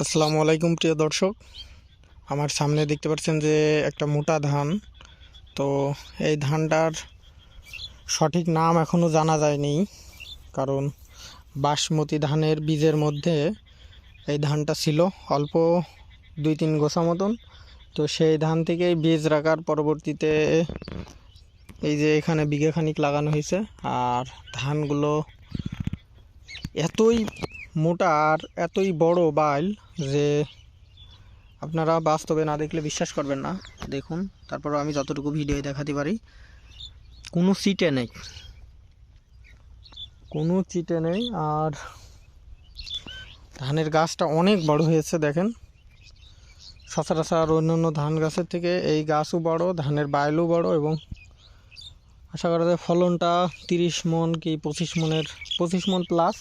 আসসালামু আলাইকুম, প্রিয় দর্শক। আমার সামনে দেখতে পাচ্ছেন যে একটা মোটা ধান। তো এই ধানটার সঠিক নাম এখনও জানা যায়নি, কারণ বাসমতি ধানের বীজের মধ্যে এই ধানটা ছিল অল্প দুই তিন গোছা মতন। তো সেই ধান থেকেই বীজ রাখার পরবর্তীতে এই যে এখানে বিঘাখানিক লাগানো হয়েছে, আর ধানগুলো এতই মোটা আর এতই বড় বাইল যে আপনারা বাস্তবে না দেখলে বিশ্বাস করবেন না। দেখুন, তারপর আমি যতটুকু ভিডিও দেখাতে পারি, কোনো চিটে নেই। কোনো চিটে নেই, আর ধানের গাছটা অনেক বড় হয়েছে, দেখেন। সচরাচর অন্যান্য ধান গাছের থেকে এই গাছও বড়, ধানের বাইলও বড়, এবং আশা করা যায় ফলনটা তিরিশ মন কি পঁচিশ মনের, পঁচিশ মন প্লাস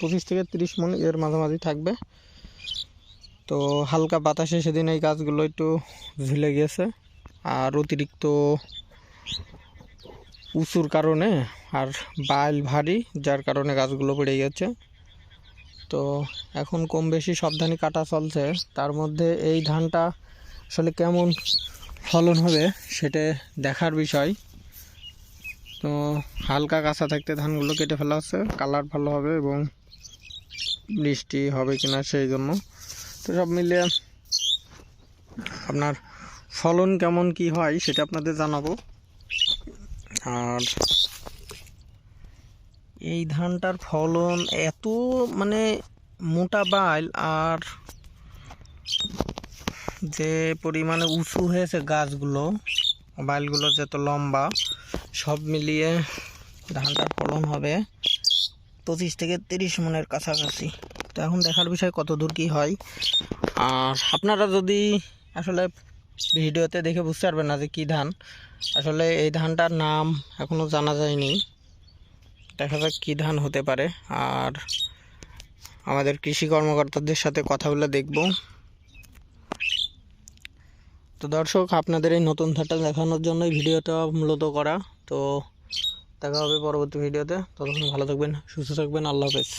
পঁচিশ থেকে তিরিশ মন এর মাঝামাঝি থাকবে। তো হালকা বাতাসে সেদিন এই গাছগুলো একটু ঝুলে গেছে আর অতিরিক্ত উঁচুর কারণে আর বাইল ভারী, যার কারণে গাছগুলো পড়ে গেছে। তো এখন কম বেশি সব ধানই কাটা চলছে। তার মধ্যে এই ধানটা আসলে কেমন ফলন হবে সেটা দেখার বিষয়। তো হালকা কাঁচা থাকতে ধানগুলো কেটে ফেলা হচ্ছে। কালার ভালো হবে এবং বৃষ্টি হবে কিনা সেই জন্য। তো সব মিলিয়ে আপনার ফলন কেমন কি হয় সেটা আপনাদের জানাব। আর এই ধানটার ফলন এত মানে মোটা বাইল আর যে পরিমাণে উঁচু হয়েছে গাছগুলো, বাইলগুলো যত লম্বা, সব মিলিয়ে ধানটার ফলন হবে পঁচিশ থেকে তিরিশ মনের কাছাকাছি। তো এখন দেখার বিষয় কত দূর কী হয়। আর আপনারা যদি আসলে ভিডিওতে দেখে বুঝতে পারবেন না যে কী ধান, আসলে এই ধানটার নাম এখনও জানা যায়নি। দেখা যাক কী ধান হতে পারে। আর আমাদের কৃষি কর্মকর্তাদের সাথে কথা বলে দেখব। তো দর্শক, আপনাদের এই নতুন ধানটা দেখানোর জন্যই ভিডিওটা মূলত করা। তো দেখা হবে পরবর্তী ভিডিওতে। ততক্ষণ ভালো থাকবেন, সুস্থ থাকবেন। আল্লাহ হাফেজ।